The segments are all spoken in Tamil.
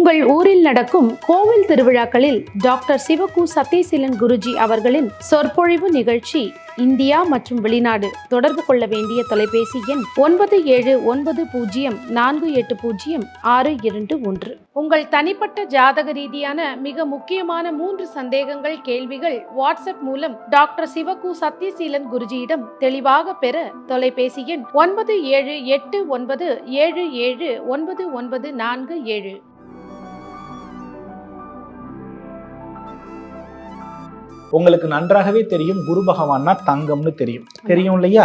உங்கள் ஊரில் நடக்கும் கோவில் திருவிழாக்களில் டாக்டர் சிவகு சத்யசீலன் குருஜி அவர்களின் சொற்பொழிவு நிகழ்ச்சி இந்தியா மற்றும் வெளிநாடு தொடர்பு கொள்ள வேண்டிய தொலைபேசி எண் ஒன்பது ஏழு ஒன்பது பூஜ்ஜியம் நான்கு எட்டு பூஜ்ஜியம் ஆறு இரண்டு ஒன்று. உங்கள் தனிப்பட்ட ஜாதக ரீதியான மிக முக்கியமான மூன்று சந்தேகங்கள் கேள்விகள் வாட்ஸ்அப் மூலம் டாக்டர் சிவகு சத்யசீலன் குருஜியிடம் தெளிவாக பெற தொலைபேசி எண் ஒன்பது ஏழு எட்டு ஒன்பது ஏழு ஏழு ஒன்பது ஒன்பது நான்கு ஏழு. உங்களுக்கு நன்றாகவே தெரியும் குரு பகவான்னா தங்கம்னு தெரியும். தெரியும் இல்லையா.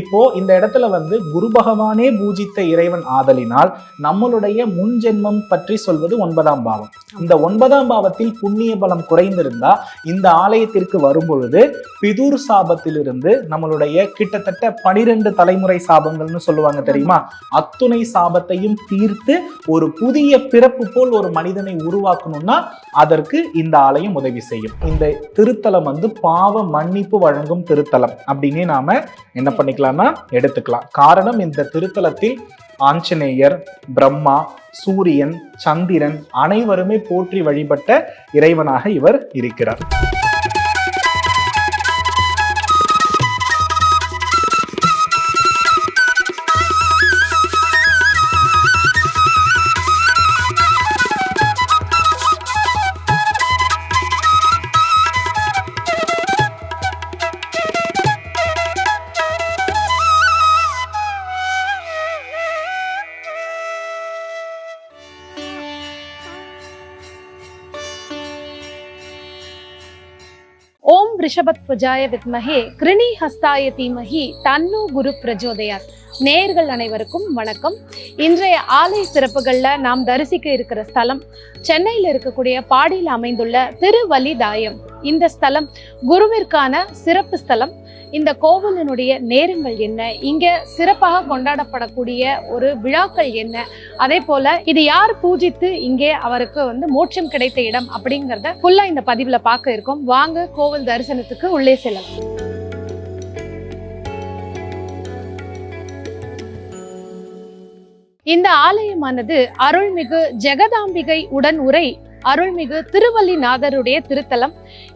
இப்போ இந்த இடத்துல வந்து குரு பகவானே பூஜித்த இறைவன் ஆதலினால் நம்மளுடைய முன் ஜென்மம் பற்றி சொல்வது ஒன்பதாம் பாவம். இந்த ஒன்பதாம் பாவத்தில் புண்ணிய பலம் குறைந்திருந்தா இந்த ஆலயத்திற்கு வரும்பொழுது பிதுர் சாபத்திலிருந்து நம்மளுடைய கிட்டத்தட்ட பனிரெண்டு தலைமுறை சாபங்கள்னு சொல்லுவாங்க தெரியுமா? அத்துணை சாபத்தையும் தீர்த்து ஒரு புதிய பிறப்பு போல் ஒரு மனிதனை உருவாக்கணும்னா அதற்கு இந்த ஆலயம் உதவி செய்யும். இந்த திருத்தலம் வந்து பாவ மன்னிப்பு வழங்கும் திருத்தலம். அப்படின்னே நாம என்ன பண்ணிக்கலாம்னா எடுத்துக்கலாம். காரணம் இந்த திருத்தலத்தில் ஆஞ்சநேயர் பிரம்மா சூரியன் சந்திரன் அனைவருமே போற்றி வழிபட்ட இறைவனாக இவர் இருக்கிறார். ரிஷபத்வஜாய வித்மஹே கிருணி ஹஸ்தாய தீமஹி தன்னு குரு பிரஜோதயாத். நேயர்கள் அனைவருக்கும் வணக்கம். இன்றைய ஆலய சிறப்புகள்ல நாம் தரிசிக்க இருக்கிற ஸ்தலம் சென்னையில் இருக்கக்கூடிய பாடியில் அமைந்துள்ள திருவலிதாயம். இந்த ஸ்தலம் குருவிற்கான சிறப்பு ஸ்தலம். இந்த கோவிலினுடைய நேரங்கள் என்ன? இங்க சிறப்பாக கொண்டாடப்படக்கூடிய ஒரு விழாக்கள் என்ன? அதே போல இது யார் பூஜித்து இங்கே அவருக்கு வந்து மோட்சம் கிடைத்த இடம் அப்படிங்கறத ஃபுல்லா இந்த பதிவுல பார்க்க இருக்கோம். வாங்க கோவில் தரிசனத்துக்கு உள்ளே செல்லலாம். இந்த ஆலயமானது அருள்மிகு ஜெகதாம்பிகை உடன் உரை அருள்மிகு திருவல்லிநாதருடைய திருத்தலம்.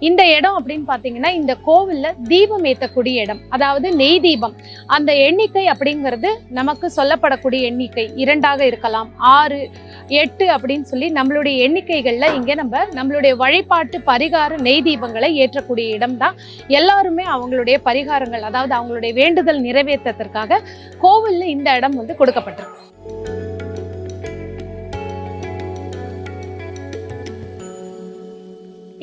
இந்த இடம் அப்படின்னு பார்த்தீங்கன்னா இந்த கோவிலில் தீபம் ஏற்றக்கூடிய இடம் அதாவது நெய் தீபம். அந்த எண்ணிக்கை அப்படிங்கிறது நமக்கு சொல்லப்படக்கூடிய எண்ணிக்கை. இரண்டாக இருக்கலாம் ஆறு எட்டு அப்படின்னு சொல்லி நம்மளுடைய எண்ணிக்கைகளில் இங்கே நம்ம நம்மளுடைய வழிபாட்டு பரிகார நெய் தீபங்களை ஏற்றக்கூடிய இடம் தான். எல்லாருமே அவங்களுடைய பரிகாரங்கள் அதாவது அவங்களுடைய வேண்டுதல் நிறைவேற்றத்திற்காக கோவிலில் இந்த இடம் வந்து கொடுக்கப்பட்டிருக்கு.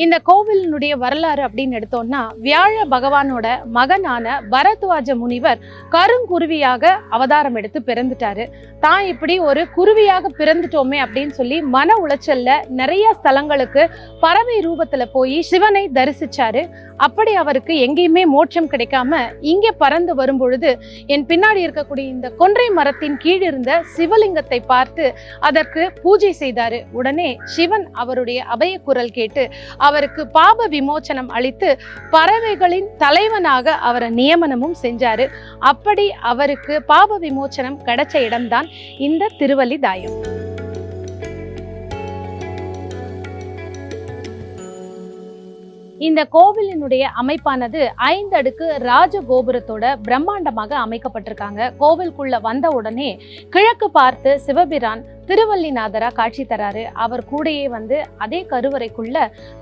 இந்த கோவிலினுடைய வரலாறு அப்படின்னு எடுத்தோம்னா வியாழ பகவானோட மகனான பரத்வாஜ முனிவர் கருங்குருவியாக அவதாரம் எடுத்து பிறந்துட்டாரு. தான் இப்படி ஒரு குருவியாக பிறந்துட்டோமே அப்படின்னு சொல்லி மன உளைச்சல்ல நிறைய ஸ்தலங்களுக்கு பறவை ரூபத்துல போய் சிவனை தரிசிச்சாரு. அப்படி அவருக்கு எங்கேயுமே மோட்சம் கிடைக்காம இங்கே பறந்து வரும்பொழுது என் பின்னாடி இருக்கக்கூடிய இந்த கொன்றை மரத்தின் கீழ் இருந்த சிவலிங்கத்தை பார்த்து அதற்கு பூஜை செய்தாரு. உடனே சிவன் அவருடைய அபய குரல் கேட்டு அவருக்கு பாப விமோச்சனம் அளித்து பறவைகளின் தலைவனாக அவரை நியமனமும் செஞ்சாரு. அப்படி அவருக்கு பாப விமோச்சனம் கிடைச்ச இடம்தான் இந்த திருவல்லிதாயம் இந்த கோவிலினுடைய அமைப்பானது ஐந்து அடுக்கு ராஜ கோபுரத்தோட பிரம்மாண்டமாக அமைக்கப்பட்டிருக்காங்க. கோவிலுக்குள்ள வந்த உடனே கிழக்கு பார்த்து சிவபிரான் திருவல்லிநாதரா காட்சி தராரு. அவர் கூடயே வந்து அதே கருவறைக்குள்ள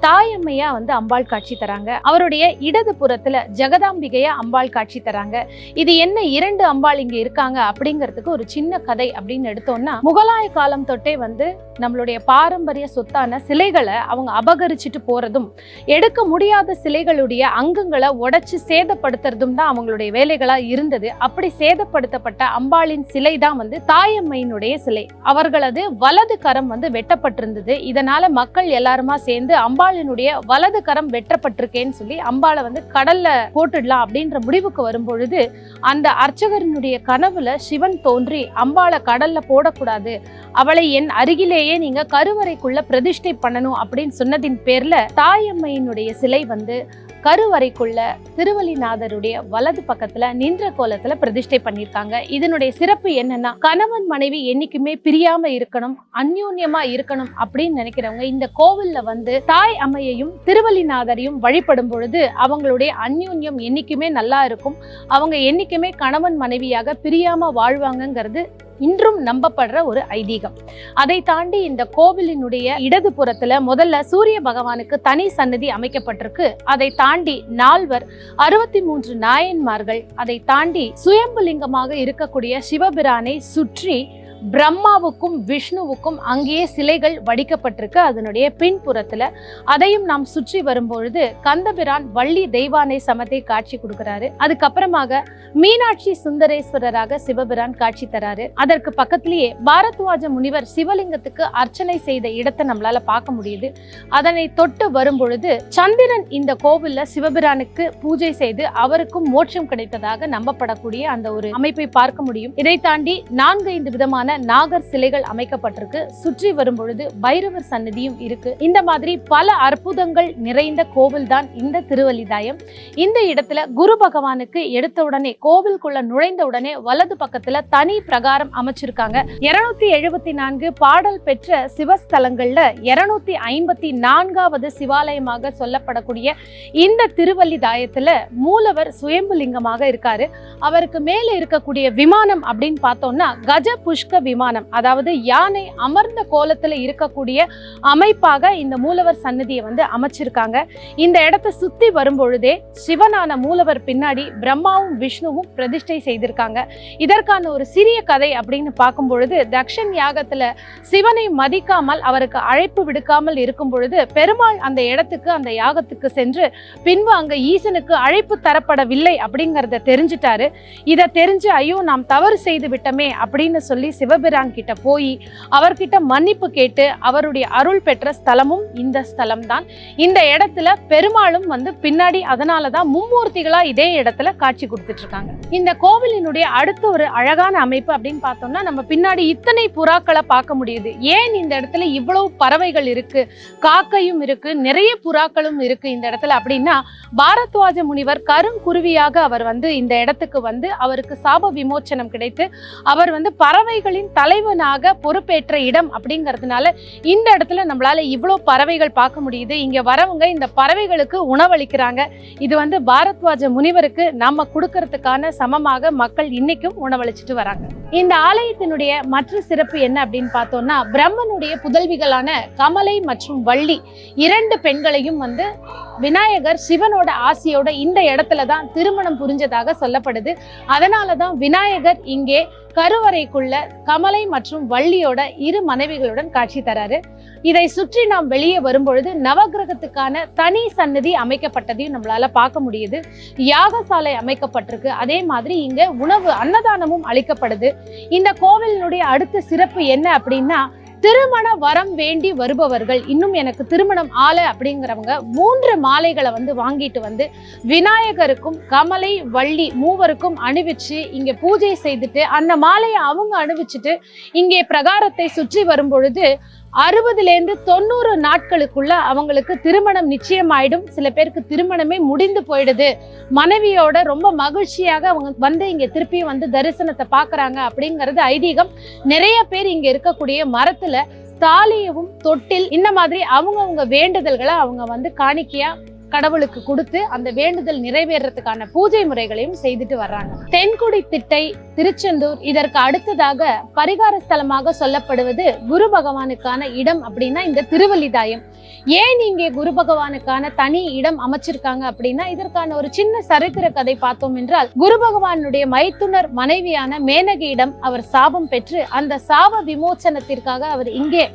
தாயம்மையா வந்து அம்பாள் காட்சி தராங்க. அவருடைய இடது புறத்துல ஜெகதாம்பிகையா அம்பாள் காட்சி தராங்க. இது என்ன இரண்டு அம்பாள் இங்க இருக்காங்க அப்படிங்கிறதுக்கு ஒரு சின்ன கதை அப்படின்னு எடுத்தோம்னா முகலாய காலம் தொட்டே வந்து நம்மளுடைய பாரம்பரிய சொத்தான சிலைகளை அவங்க அபகரிச்சுட்டு போறதும் எடுக்க முடியாத சிலைகளுடைய அங்கங்களை உடைச்சு சேதப்படுத்துறதும் தான் அவங்களுடைய வேலைகளா இருந்தது. அப்படி சேதப்படுத்தப்பட்ட அம்பாளின் சிலை தான் வந்து தாயம்மையினுடைய சிலை. அவர்களது வலது கரம் வந்து வெட்டப்பட்டிருந்தது. இதனால மக்கள் எல்லாருமா சேர்ந்து அம்பாளினுடைய வலது கரம் வெட்டப்பட்டிருக்கேன்னு சொல்லி அம்பாளை வந்து கடல்ல போட்டுடலாம் அப்படின்ற முடிவுக்கு வரும்பொழுது அந்த அர்ச்சகரினுடைய கனவுல சிவன் தோன்றி அம்பாளை கடல்ல போடக்கூடாது. அவளை என் அருகிலேயே நீங்க கருவறைக்குள்ள பிரதிஷ்டை பண்ணணும் அப்படின்னு சொன்னதின் பேர்ல தாயம்மையினுடைய சிலை வந்து கருவறைக்குள்ள திருவள்ளிநாதருடைய வலது பக்கத்துல நின்ற கோலத்துல பிரதிஷ்டை பண்ணியிருக்காங்க. இதனுடைய சிறப்பு என்னன்னா கணவன் மனைவி என்னைக்குமே பிரியாம இருக்கணும் அந்யூன்யமா இருக்கணும் அப்படின்னு நினைக்கிறவங்க இந்த கோவில்ல வந்து தாய் அம்மையையும் திருவள்ளிநாதரையும் வழிபடும் பொழுது அவங்களுடைய அந்யூன்யம் என்னைக்குமே நல்லா இருக்கும். அவங்க என்னைக்குமே கணவன் மனைவியாக பிரியாம வாழ்வாங்கங்கிறது இன்றும் நம்பப்படுற ஒரு ஐதீகம். அதை தாண்டி இந்த கோவிலினுடைய இடது புறத்துல முதல்ல சூரிய பகவானுக்கு தனி சன்னதி அமைக்கப்பட்டிருக்கு. அதை தாண்டி நால்வர் அறுபத்தி மூன்று நாயன்மார்கள் அதை தாண்டி சுயம்புலிங்கமாக இருக்கக்கூடிய சிவபிரானை சுற்றி பிரம்மாவுக்கும் விஷ்ணுவுக்கும் அங்கேயே சிலைகள் வடிக்கப்பட்டிருக்கு. அதனுடைய பின்புறத்துல அதையும் நாம் சுற்றி வரும்பொழுது கந்தபிரான் வள்ளி தெய்வானை சமத்தை காட்சி கொடுக்கிறாரு. அதுக்கப்புறமாக மீனாட்சி சுந்தரேஸ்வரராக சிவபிரான் காட்சி தராரு. அதற்கு பக்கத்திலேயே பாரத்வாஜ முனிவர் சிவலிங்கத்துக்கு அர்ச்சனை செய்த இடத்தை நம்மளால பார்க்க முடியுது. அதனை தொட்டு வரும்பொழுது சந்திரன் இந்த கோவில்ல சிவபிரானுக்கு பூஜை செய்து அவருக்கும் மோட்சம் கிடைத்ததாக நம்பப்படக்கூடிய அந்த ஒரு அமைப்பை பார்க்க முடியும். இதை தாண்டி நான்கு ஐந்து விதமான நாகர் சிலைகள் அமைக்கப்பட்டிருக்கு. சுற்றி வரும் பொழுது பைரவர் சன்னதியும் இருக்கு. இந்த மாதிரி பல அற்புதங்கள் நிறைந்த கோவில் தான் இந்த திருவல்லிதாயம் இந்த இடத்துல குரு பகவானுக்கு எடுத்த உடனே கோவிலுக்குள்ள நுழைந்த உடனே வலது பக்கத்துல தனி பிரகாரம் அமைச்சிருக்காங்க. இருநூத்தி எழுபத்தி நான்கு பாடல் பெற்ற சிவஸ்தலங்கள்ல இருநூத்தி ஐம்பத்தி நான்காவது சிவாலயமாக சொல்லப்படக்கூடிய இந்த திருவல்லிதாயத்துல மூலவர் சுயம்புலிங்கமாக இருக்காரு. அவருக்கு மேல இருக்கக்கூடிய விமானம் அப்படின்னு பார்த்தோம்னா கஜ புஷ்க விமானம் அதாவது யானை அமர்ந்த கோலத்துல இருக்கக்கூடிய அமைப்பாக இந்த மூலவர் சன்னதியை வந்து அமைச்சிருக்காங்க. இந்த இடத்தை சுத்தி வரும்பொழுதே சிவனான மூலவர் பின்னாடி பிரம்மாவும் விஷ்ணுவும் பிரதிஷ்டை செய்திருக்காங்க. இதற்கான ஒரு சிறிய கதை அப்படின்னு பார்க்கும் பொழுது தக்ஷன் யாகத்துல சிவனை மதிக்காமல் அவருக்கு அழைப்பு விடுக்காமல் இருக்கும் பொழுது பெருமாள் அந்த இடத்துக்கு அந்த யாகத்துக்கு சென்று பின்பு அங்க ஈசனுக்கு அழைப்பு தரப்படவில்லை அப்படிங்கறத தெரிஞ்சிட்டாரு. இதை தெரிஞ்சு ஐயோ நாம் தவறு செய்து விட்டோமே அப்படின்னு சொல்லி சிவ சிவபிரான் கிட்ட போய் அவர்கிட்ட மன்னிப்பு கேட்டு அவருடைய அருள் பெற்ற ஸ்தலமும் இந்த ஸ்தலம் தான் இந்த இடத்துல பெருமாளும் வந்து பின்னாடி அதனால தான் மும்மூர்த்திகளா இதே இடத்துல காட்சி கொடுத்துட்டு இருக்காங்க இந்த கோவிலினுடைய அடுத்த ஒரு அழகான அமைப்பு அப்படின்னு பார்த்தோம்னா நம்ம பின்னாடி இத்தனை புறாக்களை பார்க்க முடியுது. ஏன் இந்த இடத்துல இவ்வளவு பறவைகள் இருக்கு? காக்கையும் இருக்கு நிறைய புறாக்களும் இருக்கு இந்த இடத்துல அப்படின்னா பாரத்வாஜ முனிவர் கருங்குருவியாக அவர் வந்து இந்த இடத்துக்கு வந்து அவருக்கு சாப விமோச்சனம் கிடைத்து அவர் வந்து பறவைகள் பறவைகளின் தலைவனாக பொறுப்பேற்ற இடம் அப்படிங்கிறதுனால இந்த இடத்துல நம்மளால இவ்வளோ பறவைகள் பார்க்க முடியுது. இங்கே வரவங்க இந்த பறவைகளுக்கு உணவளிக்கிறாங்க. இது வந்து பாரத்வாஜ முனிவருக்கு நம்ம கொடுக்கறதுக்கான சமமாக மக்கள் இன்னைக்கும் உணவளிச்சுட்டு வராங்க. இந்த ஆலயத்தினுடைய மற்ற சிறப்பு என்ன அப்படின்னு பார்த்தோம்னா பிரம்மனுடைய புதல்விகளான கமலை மற்றும் வள்ளி இரண்டு பெண்களையும் வந்து விநாயகர் சிவனோட ஆசியோட இந்த இடத்துல தான் திருமணம் புரிஞ்சதாக சொல்லப்படுது. அதனால தான் விநாயகர் இங்கே கருவறைக்குள்ள கமலை மற்றும் வள்ளியோட இரு மனைவிகளுடன் காட்சி தராரு. இதை சுற்றி நாம் வெளியே வரும்பொழுது நவகிரகத்துக்கான தனி சன்னதி அமைக்கப்பட்டதையும் நம்மளால பார்க்க முடியுது. யாகசாலை அமைக்கப்பட்டிருக்கு. அதே மாதிரி இங்க உணவு அன்னதானமும் அளிக்கப்படுது. இந்த கோவிலினுடைய அடுத்த சிறப்பு என்ன அப்படின்னா திருமண வரம் வேண்டி வருபவர்கள் இன்னும் எனக்கு திருமணம் ஆலை அப்படிங்கிறவங்க மூன்று மாலைகளை வந்து வாங்கிட்டு வந்து விநாயகருக்கும் கமலை வள்ளி மூவருக்கும் அணிவிச்சு இங்க பூஜை செய்துட்டு அந்த மாலையை அவங்க அணிவிச்சுட்டு இங்கே பிரகாரத்தை சுற்றி வரும் பொழுது அறுபதுலேருந்து தொண்ணூறு நாட்களுக்குள்ள அவங்களுக்கு திருமணம் நிச்சயமாயிடும். சில பேருக்கு திருமணமே முடிந்து போயிடுது. மனைவியோட ரொம்ப மகிழ்ச்சியாக அவங்க வந்து இங்கே திருப்பி வந்து தரிசனத்தை பார்க்குறாங்க அப்படிங்கிறது ஐதீகம். நிறைய பேர் இங்கே இருக்கக்கூடிய மரத்தில் தாலியவும் தொட்டில் இந்த மாதிரி அவங்கவுங்க வேண்டுதல்களை அவங்க வந்து காணிக்கையாக கடவுளுக்கு கொடுத்து அந்த வேண்டுதல் நிறைவேறதுக்கான பூஜை முறைகளையும் செய்துட்டு வர்றாங்க. தென்குடி திட்டை திருச்செந்தூர் இதற்கு அடுத்ததாக பரிகார ஸ்தலமாக சொல்லப்படுவது குரு பகவானுக்கான இடம் அப்படின்னா இந்த திருவல்லிதாயம் ஏன் இங்கே குரு பகவானுக்கான தனி இடம் அமைச்சிருக்காங்க அப்படின்னா இதற்கான ஒரு சின்ன சரித்திர கதை பார்த்தோம் என்றால் குரு பகவானுடைய மைத்துனர் மனைவியான மேனகியிடம் அவர் சாபம் பெற்று அந்த சாப விமோச்சனத்திற்காக அவர் இங்கே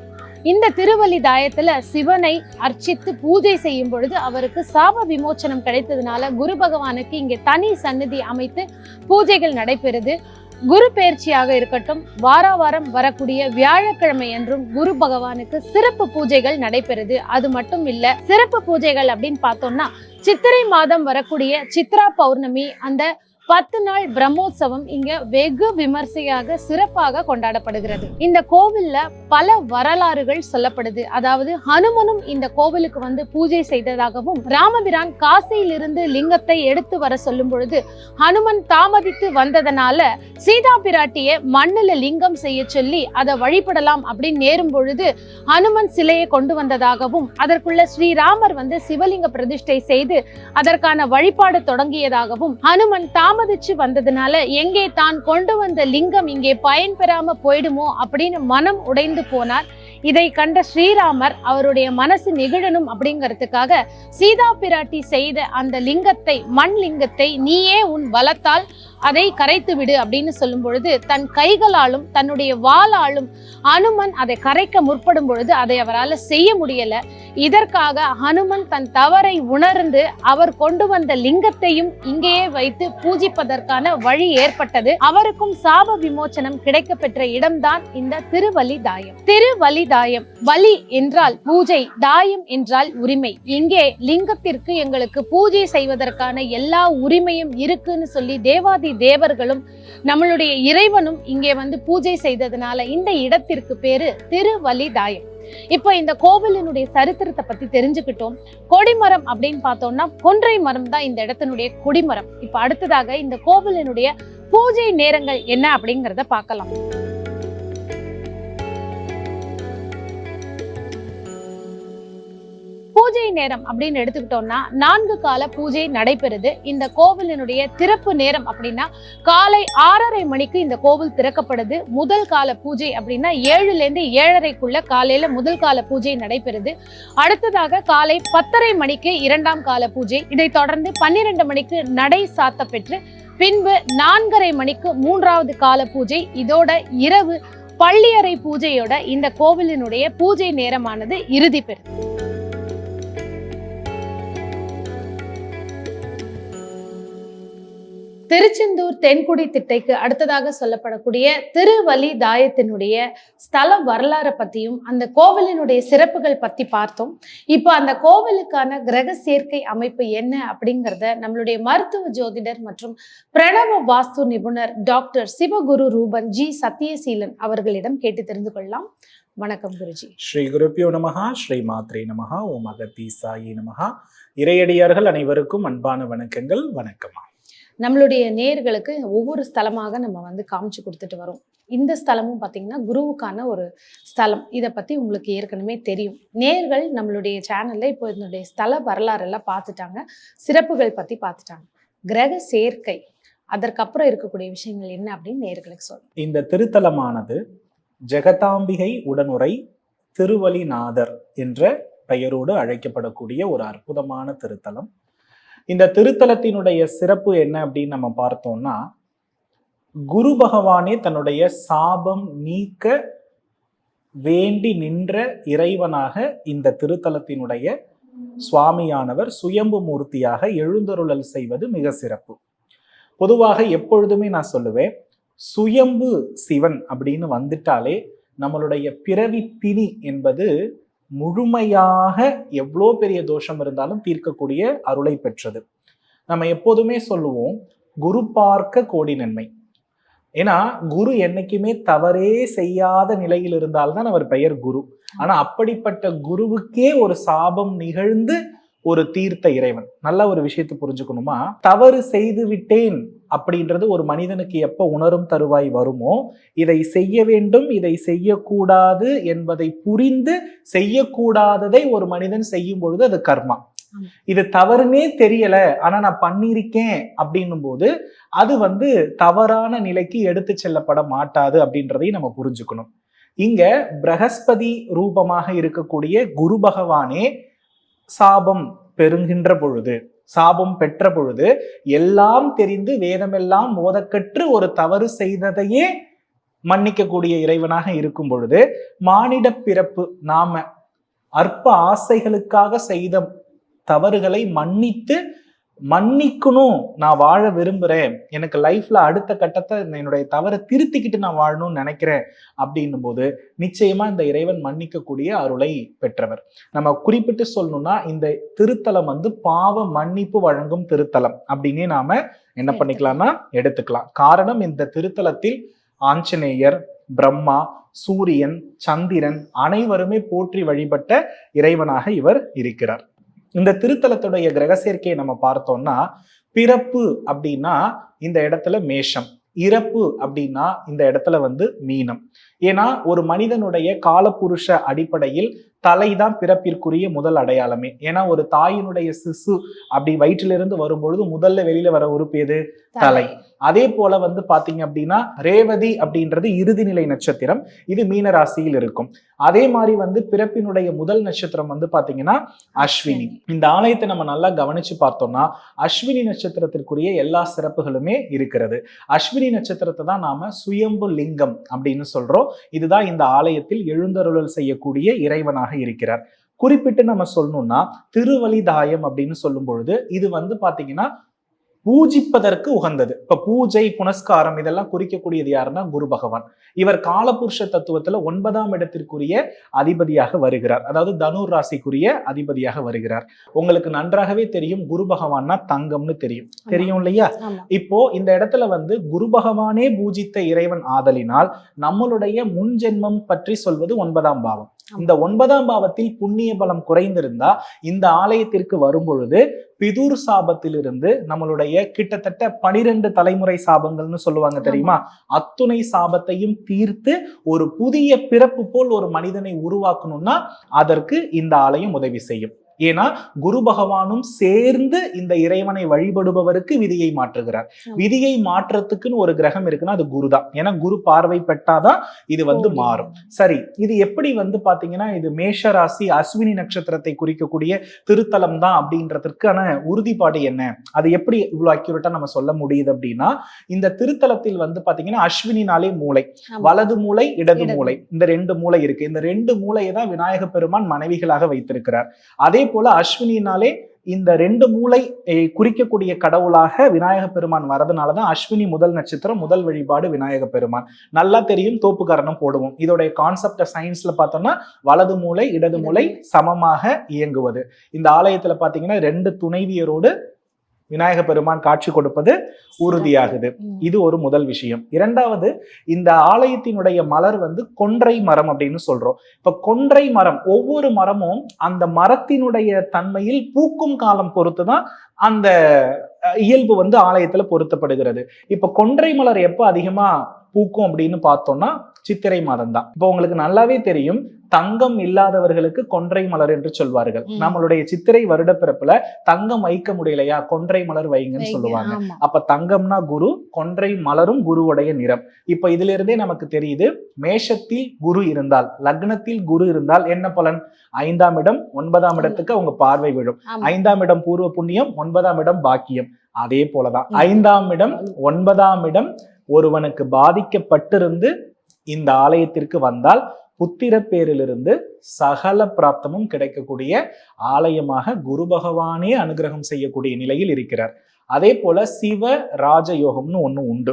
இந்த திருவள்ளி தாயத்துல சிவனை அர்ச்சித்து பூஜை செய்யும் பொழுது அவருக்கு சாப விமோச்சனம் கிடைத்ததுனால குரு பகவானுக்கு இங்கே தனி சந்நிதி அமைத்து பூஜைகள் நடைபெறுது. குரு பெயர்ச்சியாக இருக்கட்டும் வார வாரம் வரக்கூடிய வியாழக்கிழமை என்றும் குரு பகவானுக்கு சிறப்பு பூஜைகள் நடைபெறுது. அது மட்டும் இல்ல சிறப்பு பூஜைகள் அப்படின்னு பார்த்தோம்னா சித்திரை மாதம் வரக்கூடிய சித்ரா பௌர்ணமி அந்த பத்து நாள் பிரம்மோற்சவம் இங்க வெகு விமர்சையாக சிறப்பாக கொண்டாடப்படுகிறது. இந்த கோவில்ல பல வரலாறுகள் சொல்லப்படுது. அதாவது ஹனுமனும் இந்த கோவிலுக்கு வந்து பூஜை செய்ததாகவும் ராமபிரான் காசியிலிருந்து லிங்கத்தை எடுத்து வர சொல்லும் பொழுது ஹனுமன் தாமதித்து வந்ததனால சீதா பிராட்டிய மண்ணுல லிங்கம் செய்ய சொல்லி அதை வழிபடலாம் அப்படின்னு நேரும் பொழுது ஹனுமன் சிலையை கொண்டு வந்ததாகவும் அதற்குள்ள ஸ்ரீராமர் வந்து சிவலிங்க பிரதிஷ்டை செய்து அதற்கான வழிபாடு தொடங்கியதாகவும் ஹனுமன் தாமதிச்சு வந்ததுனால எங்கே தான் கொண்டு வந்த லிங்கம் இங்கே பயன்பெறாம போயிடுமோ அப்படின்னு மனம் உடைந்து போனார். இதை கண்ட ஸ்ரீராமர் அவருடைய மனசு நெகிழணும் அப்படிங்கிறதுக்காக சீதா பிராட்டி செய்த அந்த லிங்கத்தை மண் லிங்கத்தை நீயே உன் பலத்தால் அதை கரைத்து விடு அப்படின்னு சொல்லும் பொழுது தன் கைகளாலும் தன்னுடைய வாளாலும் அனுமன் அதை கரைக்க முற்படும் பொழுது அதை அவரால் செய்ய முடியல. இதற்காக ஹனுமன் தன் தவறை உணர்ந்து அவர் கொண்டு வந்த லிங்கத்தையும் இங்கேயே வைத்து பூஜிப்பதற்கான வழி ஏற்பட்டது. அவருக்கும் சாப விமோச்சனம் கிடைக்க பெற்ற இடம்தான் இந்த திருவலிதாயம். தாயம் தாயம் வலி என்றால் பூஜை தாயம் என்றால் உரிமை. இங்கே லிங்கத்திற்கு எங்களுக்கு பூஜை செய்வதற்கான எல்லா உரிமையும் இருக்குன்னு சொல்லி தேவாதி தேவர்களும் நம்மளுடைய இறைவனும் இங்கே வந்து பூஜை செய்ததுனால இந்த இடத்திற்கு பேரு திருவலிதாயம். இப்போ இந்த கோவிலினுடைய சரித்திரத்தை பத்தி தெரிஞ்சுக்கிட்டோம். கொடிமரம் அப்படின்னு பார்த்தோம்னா கொன்றை மரம் தான் இந்த இடத்தினுடைய கொடிமரம். இப்போ அடுத்ததாக இந்த கோவிலினுடைய பூஜை நேரங்கள் என்ன அப்படிங்கிறத பார்க்கலாம். பூஜை நேரம் அப்படின்னு எடுத்துக்கிட்டோம்னா நான்கு கால பூஜை நடைபெறுது. இந்த கோவிலினுடைய திறப்பு நேரம் அப்படின்னா காலை ஆறரை மணிக்கு இந்த கோவில் திறக்கப்படுது. முதல் கால பூஜை அப்படின்னா ஏழுல இருந்து ஏழரைக்குள்ள காலையில முதல் கால பூஜை நடைபெறுது. அடுத்ததாக காலை பத்தரை மணிக்கு இரண்டாம் கால பூஜை. இதைத் தொடர்ந்து பன்னிரண்டு மணிக்கு நடை சாத்த பெற்று பின்பு நான்கரை மணிக்கு மூன்றாவது கால பூஜை. இதோட இரவு பள்ளியறை பூஜையோட இந்த கோவிலினுடைய பூஜை நேரமானது இறுதி பெறுது. திருச்செந்தூர் தென்குடி திட்டைக்கு அடுத்ததாக சொல்லப்படக்கூடிய திருவலி தாயத்தினுடைய ஸ்தல வரலாறை பற்றியும் அந்த கோவிலினுடைய சிறப்புகள் பற்றி பார்த்தோம். இப்போ அந்த கோவிலுக்கான கிரக சேர்க்கை அமைப்பு என்ன அப்படிங்கிறத நம்மளுடைய மருத்துவ ஜோதிடர் மற்றும் பிரணவ வாஸ்து நிபுணர் டாக்டர் சிவகுரு ரூபன் ஜி சத்யசீலன் அவர்களிடம் கேட்டு தெரிந்து கொள்ளலாம். வணக்கம் குருஜி. ஸ்ரீ குருப்பியோ நமகா ஸ்ரீ மாத்ரே நமகா ஓம் அகத்தி சாயி நமகா இறையடியார்கள் அனைவருக்கும் அன்பான வணக்கங்கள் வணக்கமா. நம்மளுடைய நேர்களுக்கு ஒவ்வொரு ஸ்தலமாக நம்ம வந்து காமிச்சு கொடுத்துட்டு வரோம். இந்த ஸ்தலமும் பார்த்தீங்கன்னா குருவுக்கான ஒரு ஸ்தலம். இதை பற்றி உங்களுக்கு ஏற்கனவே தெரியும். நேர்கள் நம்மளுடைய சேனலில் இப்போ இதனுடைய ஸ்தல வரலாறெல்லாம் பார்த்துட்டாங்க. சிறப்புகள் பற்றி பார்த்துட்டாங்க. கிரக சேர்க்கை. அதற்கப்புறம் இருக்கக்கூடிய விஷயங்கள் என்ன அப்படின்னு நேர்களுக்கு சொல்லுங்க இந்த திருத்தலமானது ஜெகதாம்பிகை உடனுரை திருவலிநாதர் என்ற பெயரோடு அழைக்கப்படக்கூடிய ஒரு அற்புதமான திருத்தலம். இந்த திருத்தலத்தினுடைய சிறப்பு என்ன அப்படின்னு நம்ம பார்த்தோம்னா குரு பகவானே தன்னுடைய சாபம் நீக்க வேண்டி நின்ற இறைவனாக இந்த திருத்தலத்தினுடைய சுவாமியானவர் சுயம்பு மூர்த்தியாக எழுந்தருளல் செய்வது மிக சிறப்பு. பொதுவாக எப்பொழுதுமே நான் சொல்லுவேன் சுயம்பு சிவன் அப்படின்னு வந்துட்டாலே நம்மளுடைய பிறவி பிணி என்பது முழுமையாக எவ்வளோ பெரிய தோஷம் இருந்தாலும் தீர்க்கக்கூடிய அருளை பெற்றது. நம்ம எப்போதுமே சொல்லுவோம் குரு பார்க்க கோடி நன்மை. ஏன்னா குரு என்னைக்குமே தவறே செய்யாத நிலையில் இருந்தால்தான் அவர் பெயர் குரு. ஆனா அப்படிப்பட்ட குருவுக்கே ஒரு சாபம் நிகழ்ந்து ஒரு தீர்த்த இறைவன். நல்ல ஒரு விஷயத்தை புரிஞ்சுக்கணுமா? தவறு செய்து விட்டேன் அப்படின்றது ஒரு மனிதனுக்கு எப்ப உணரும் தருவாய் வருமோ இதை செய்ய வேண்டும் இதை செய்யக்கூடாது என்பதை புரிந்து செய்யக்கூடாததை ஒரு மனிதன் செய்யும் பொழுது அது கர்மா. இது தவறுனே தெரியல ஆனா நான் பண்ணியிருக்கேன் அப்படின்னும் போது அது வந்து தவறான நிலைக்கு எடுத்து செல்லப்பட மாட்டாது அப்படின்றதையும் நம்ம புரிஞ்சுக்கணும். இங்க பிரகஸ்பதி ரூபமாக இருக்கக்கூடிய குரு பகவானே சாபம் பெறுகின்ற பொழுது சாபம் பெற்ற பொழுது எல்லாம் தெரிந்து வேதமெல்லாம் ஓதக்கற்று ஒரு தவறு செய்ததையே மன்னிக்கக்கூடிய இறைவனாக இருக்கும் பொழுது மானிட பிறப்பு நாம அற்ப ஆசைகளுக்காக செய்த தவறுகளை மன்னித்து மன்னிக்கணும் நான் வாழ விரும்புறேன். எனக்கு லைஃப்ல அடுத்த கட்டத்தை என்னுடைய தவறை திருத்திக்கிட்டு நான் வாழணும்னு நினைக்கிறேன் அப்படின்னும் போது நிச்சயமா இந்த இறைவன் மன்னிக்கக்கூடிய அருளை பெற்றவர். நம்ம குறிப்பிட்டு சொல்லணும்னா இந்த திருத்தலம் வந்து பாவ மன்னிப்பு வழங்கும் திருத்தலம் அப்படின்னே நாம என்ன பண்ணிக்கலாம்னா எடுத்துக்கலாம். காரணம் இந்த திருத்தலத்தில் ஆஞ்சநேயர் பிரம்மா சூரியன் சந்திரன் அனைவருமே போற்றி வழிபட்ட இறைவனாக இவர் இருக்கிறார். இந்த திருத்தலத்துடைய கிரக சேர்க்கையை நம்ம பார்த்தோம்னா பிறப்பு அப்படின்னா இந்த இடத்துல மேஷம். இறப்பு அப்படின்னா இந்த இடத்துல வந்து மீனம். ஏன்னா ஒரு மனிதனுடைய காலப்புருஷ அடிப்படையில் தலைதான் பிறப்பிற்குரிய முதல் அடையாளமே. ஏன்னா ஒரு தாயினுடைய சிசு அப்படி வயிற்றிலிருந்து வரும்பொழுது முதல்ல வெளியில வர உறுப்பு எது? தலை. அதே போல வந்து பாத்தீங்க அப்படின்னா ரேவதி அப்படின்றது இறுதி நிலை நட்சத்திரம். இது மீன ராசியில் இருக்கும். அதே மாதிரி வந்து பிறப்பினுடைய முதல் நட்சத்திரம் வந்து பாத்தீங்கன்னா அஸ்வினி. இந்த ஆலயத்தை நம்ம நல்லா கவனிச்சு பார்த்தோம்னா அஸ்வினி நட்சத்திரத்திற்குரிய எல்லா சிறப்புகளுமே இருக்கிறது. அஸ்வினி நட்சத்திரத்தை தான் நாம சுயம்பு லிங்கம் அப்படின்னு சொல்றோம். இதுதான் இந்த ஆலயத்தில் எழுந்தருளல் செய்யக்கூடிய இறைவனாக இருக்கிறார். குறிப்பிட்டு நம்ம சொல்லணும்னா திருவலிதாயம் அப்படின்னு சொல்லும் பொழுது இது வந்து பாத்தீங்கன்னா பூஜிப்பதற்கு உகந்தது. இப்ப பூஜை புனஸ்காரம் இதெல்லாம் குறிக்கக்கூடியது யாருன்னா குரு பகவான். இவர் காலபுருஷ தத்துவத்துல ஒன்பதாம் இடத்திற்குரிய அதிபதியாக வருகிறார். அதாவது தனுர் ராசிக்குரிய அதிபதியாக வருகிறார். உங்களுக்கு நன்றாகவே தெரியும் குரு பகவான்னா தங்கம்னு தெரியும். தெரியும் இல்லையா? இப்போ இந்த இடத்துல வந்து குரு பகவானே பூஜித்த இறைவன் ஆதலினால் நம்மளுடைய முன் ஜென்மம் பற்றி சொல்வது ஒன்பதாம் பாவம். இந்த ஒன்பதாம் பாவத்தில் புண்ணிய பலம் குறைந்திருந்தா இந்த ஆலயத்திற்கு வரும் பொழுது பிதுர் சாபத்திலிருந்து நம்மளுடைய கிட்டத்தட்ட பனிரெண்டு தலைமுறை சாபங்கள்னு சொல்லுவாங்க தெரியுமா? அத்துணை சாபத்தையும் தீர்த்து ஒரு புதிய பிறப்பு போல் ஒரு மனிதனை உருவாக்கணும்னா அதற்கு இந்த ஆலயம் உதவி செய்யும். ஏன்னா குரு பகவானும் சேர்ந்து இந்த இறைவனை வழிபடுபவருக்கு விதியை மாற்றுகிறார். விதியை மாற்றத்துக்குன்னு ஒரு கிரகம் இருக்குன்னா அது குரு தான் ஏன்னா குரு பார்வை பெற்றாதான் இது வந்து. மாறும் சரி இது எப்படி வந்து பாத்தீங்கன்னா இது மேஷ ராசி அஸ்வினி நட்சத்திரத்தை குறிக்கக்கூடிய திருத்தலம் தான் அப்படின்றதுக்கான உறுதிப்பாடு என்ன அது எப்படி இவ்வளவு அக்யூரேட்டா நம்ம சொல்ல முடியுது அப்படின்னா இந்த திருத்தலத்தில் வந்து பாத்தீங்கன்னா அஸ்வினினாலே மூளை. வலது மூளை இடது இடது. மூளை இந்த ரெண்டு மூளை இருக்கு இந்த ரெண்டு மூளையை தான் விநாயக பெருமான் மனைவிகளாக வைத்திருக்கிறார் அதே போல அஸ்வினினாலே இந்த ரெண்டு மூளை குறிக்கக்கூடிய கடவுளாக விநாயக பெருமான் வரதுனாலதான் அஸ்வினி முதல் நட்சத்திரம் முதல் வழிபாடு விநாயக பெருமான். நல்லா தெரியும் தோப்புக்காரணம் போடுவோம். இதோடைய கான்செப்ட சயின்ஸ்ல பார்த்தோம்னா வலது மூளை இடது மூளை சமமாக இயங்குவது. இந்த ஆலயத்துல பாத்தீங்கன்னா ரெண்டு துணைவியரோடு விநாயக பெருமான் காட்சி கொடுப்பது உறுதியாகுது. இது ஒரு முதல் விஷயம். இரண்டாவது இந்த ஆலயத்தினுடைய மலர் வந்து கொன்றை மரம் அப்படின்னு சொல்றோம். இப்ப கொன்றை மரம் ஒவ்வொரு மரமும் அந்த மரத்தினுடைய தன்மையில் பூக்கும் காலம் பொறுத்து தான் அந்த இயல்பு வந்து ஆலயத்துல பொருத்தப்படுகிறது. இப்ப கொன்றை மலர் எப்ப அதிகமா பூக்கும் அப்படின்னு பார்த்தோம்னா சித்திரை மாதம் தான் இப்போ உங்களுக்கு நல்லாவே தெரியும் தங்கம் இல்லாதவர்களுக்கு கொன்றை மலர் என்று சொல்வார்கள். நம்மளுடைய சித்திரை வருடப்பிறப்புல தங்கம் வைக்க முடியலையா? கொன்றை மலர் வைங்கன்னு சொல்லுவாங்க. அப்ப தங்கம்னா குரு கொன்றை மலரும் குருவுடைய நிறம். இப்ப இதுல இருந்தே நமக்கு தெரியுது மேஷத்தில் குரு இருந்தால் லக்னத்தில் குரு இருந்தால் என்ன பலன்? ஐந்தாம் இடம் ஒன்பதாம் இடத்துக்கு அவங்க பார்வை விழும். ஐந்தாம் இடம் பூர்வ புண்ணியம் ஒன்பதாம் இடம் பாக்கியம். அதே போலதான். ஐந்தாம் இடம் ஒன்பதாம் இடம் ஒருவனுக்கு பாதிக்கப்பட்டிருந்து இந்த ஆலயத்திற்கு வந்தால் புத்திர பேரிலிருந்து சகல பிராப்தமும் கிடைக்கக்கூடிய ஆலயமாக குரு பகவானே அனுகிரகம் செய்யக்கூடிய நிலையில் இருக்கிறார். அதே போல சிவ ராஜயோகம்னு ஒண்ணு உண்டு.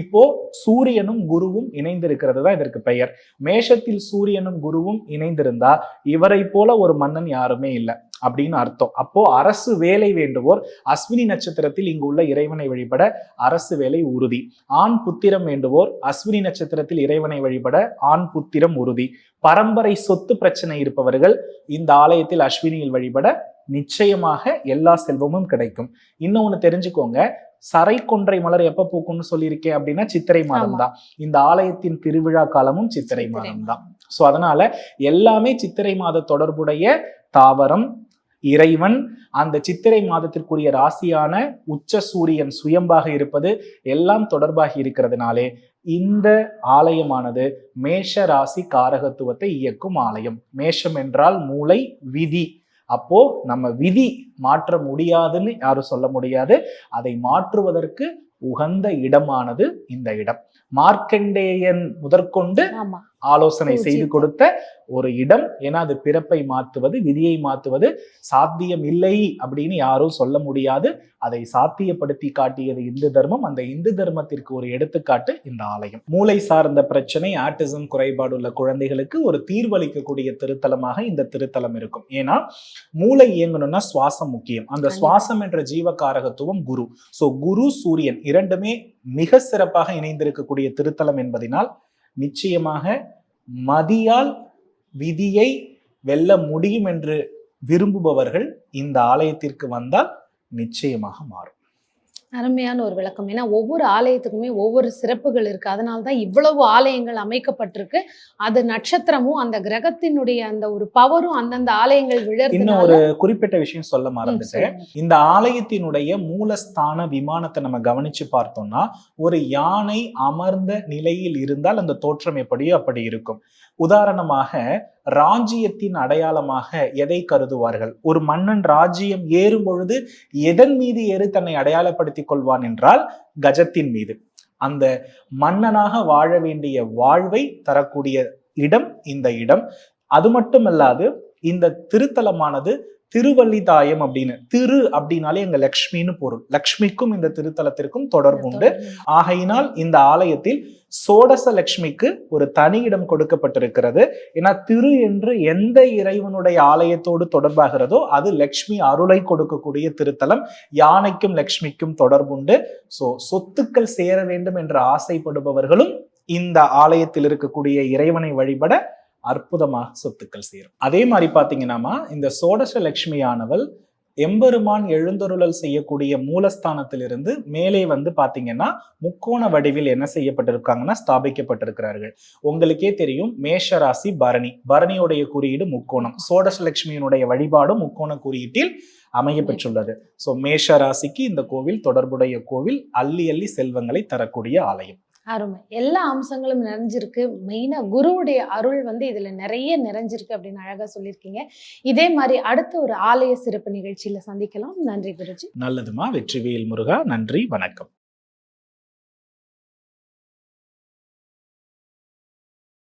இப்போ சூரியனும் குருவும் இணைந்திருக்கிறது தான் இதற்கு பெயர். மேஷத்தில் சூரியனும் குருவும் இணைந்திருந்தா இவரை போல ஒரு மன்னன் யாருமே இல்லை அப்படின்னு அர்த்தம். அப்போ அரசு வேலை வேண்டுவோர் அஸ்வினி நட்சத்திரத்தில் இங்கு உள்ள இறைவனை வழிபட அரசு வேலை உறுதி. ஆண் புத்திரம் வேண்டுவோர் அஸ்வினி நட்சத்திரத்தில் இறைவனை வழிபட ஆண் புத்திரம் உறுதி. பரம்பரை சொத்து பிரச்சனை இருப்பவர்கள் இந்த ஆலயத்தில் அஸ்வினியில் வழிபட நிச்சயமாக எல்லா செல்வமும் கிடைக்கும். இன்னொன்னு தெரிஞ்சுக்கோங்க. சரை கொன்றை மலர் எப்ப பூக்கும்னு சொல்லியிருக்கேன் அப்படின்னா சித்திரை மாதம் தான். இந்த ஆலயத்தின் திருவிழா காலமும் சித்திரை மாதம் தான். சோ அதனால எல்லாமே சித்திரை மாத தொடர்புடைய தாவரம் இறைவன் அந்த சித்திரை மாதத்திற்குரிய ராசியான உச்ச சூரியன் சுயம்பாக இருப்பது எல்லாம் தொடர்பாகி இருக்கிறதுனாலே இந்த ஆலயமானது மேஷ ராசி காரகத்துவத்தை இயக்கும் ஆலயம். மேஷம் என்றால் மூளை விதி. அப்போ நம்ம விதி மாற்ற முடியாதுன்னு யாரும் சொல்ல முடியாது. அதை மாற்றுவதற்கு உகந்த இடமானது இந்த இடம். மார்க்கண்டேயன் முதற்கொண்டு ஆமா. ஆலோசனை செய்து. கொடுத்த ஒரு இடம். ஏன்னா அது பிறப்பை மாற்றுவது விதியை மாற்றுவது சாத்தியம் இல்லை அப்படின்னு யாரும் சொல்ல முடியாது. அதை சாத்தியப்படுத்தி காட்டியது இந்து தர்மம். அந்த இந்து தர்மத்திற்கு ஒரு எடுத்துக்காட்டு இந்த ஆலயம். மூளை சார்ந்த பிரச்சனை ஆட்டிசம் குறைபாடு உள்ள குழந்தைகளுக்கு ஒரு தீர்வளிக்கக்கூடிய திருத்தலமாக இந்த திருத்தலம் இருக்கும். ஏன்னா மூளை இயங்கணும்னா சுவாசம் முக்கியம். அந்த. சுவாசம் என்ற ஜீவகாரகத்துவம் குரு. சோ குரு சூரியன் இரண்டுமே மிக சிறப்பாக இணைந்திருக்கக்கூடிய திருத்தலம் என்பதனால் நிச்சயமாக மதியால் விதியை வெல்ல முடியும் என்று விரும்புபவர்கள் இந்த ஆலயத்திற்கு வந்தால் நிச்சயமாக மாறும். அருமையான ஒரு விளக்கம். ஏன்னா ஒவ்வொரு ஆலயத்துக்குமே ஒவ்வொரு சிறப்புகள் இருக்கு. அதனால தான் இவ்வளவு ஆலயங்கள் அமைக்கப்பட்டிருக்கு. அது நட்சத்திரமும் அந்த கிரகத்தினுடைய அந்த ஒரு பவரும் அந்தந்த ஆலயங்கள் இன்னும் விழறதுனால ஒரு குறிப்பிட்ட விஷயம் சொல்ல மறந்துட்டேன். இந்த ஆலயத்தினுடைய மூலஸ்தான விமானத்தை நம்ம கவனிச்சு பார்த்தோம்னா ஒரு யானை அமர்ந்த நிலையில் இருந்தால் அந்த தோற்றம் எப்படியோ அப்படி இருக்கும். உதாரணமாக ராஜ்யத்தின் அடையாளமாக எதை கருதுவார்கள்? ஒரு மன்னன் ராஜ்யம் ஏறும் பொழுது எதன் மீது ஏறு தன்னை அடையாளப்படுத்திக் கொள்வான் என்றால் கஜத்தின் மீது. அந்த மன்னனாக வாழ வேண்டிய வாழ்வை தரக்கூடிய இடம் இந்த இடம். அது மட்டுமல்லாது இந்த திருத்தலமானது திருவல்லிதாயம் அப்படின்னு. திரு அப்படின்னாலே எங்க லக்ஷ்மின்னு பொருள். லக்ஷ்மிக்கும் இந்த திருத்தலத்திற்கும் தொடர்பு உண்டு. ஆகையினால் இந்த ஆலயத்தில் சோடச லட்சுமிக்கு ஒரு தனி இடம் கொடுக்கப்பட்டிருக்கிறது. ஏன்னா திரு என்று எந்த இறைவனுடைய ஆலயத்தோடு தொடர்பாகிறதோ அது லக்ஷ்மி அருளை கொடுக்கக்கூடிய திருத்தலம். யானைக்கும் லக்ஷ்மிக்கும் தொடர்புண்டு சோ சொத்துக்கள் சேர வேண்டும் என்று ஆசைப்படுபவர்களும் இந்த ஆலயத்தில் இருக்கக்கூடிய இறைவனை வழிபட அற்புதமாக சொத்துக்கள் சேரும். அதே மாதிரி பார்த்தீங்கன்னாமா இந்த சோடச லட்சுமியானவள் எம்பெருமான் எழுந்தருளல் செய்யக்கூடிய மூலஸ்தானத்திலிருந்து மேலே வந்து பாத்தீங்கன்னா முக்கோண வடிவில் என்ன செய்யப்பட்டிருக்காங்கன்னா ஸ்தாபிக்கப்பட்டிருக்கிறார்கள். உங்களுக்கே தெரியும் மேஷராசி பரணி. பரணியுடைய குறியீடு முக்கோணம். சோடசலட்சுமியினுடைய வழிபாடும் முக்கோண குறியீட்டில் அமைய பெற்றுள்ளது. சோ மேஷ ராசிக்கு இந்த கோவில் தொடர்புடைய கோவில் அள்ளி அள்ளி செல்வங்களை தரக்கூடிய ஆலயம். அருமை. எல்லா அம்சங்களும் நிறைஞ்சிருக்கு. மெயினாக குருவுடைய அருள் வந்து இதில் நிறைய நிறைஞ்சிருக்கு அப்படின்னு அழகாக சொல்லியிருக்கீங்க. இதே மாதிரி அடுத்த ஒரு ஆலய சிறப்பு நிகழ்ச்சியில் சந்திக்கலாம். நன்றி குருஜி. நல்லதுமா வெற்றிவேல் முருகா. நன்றி வணக்கம்.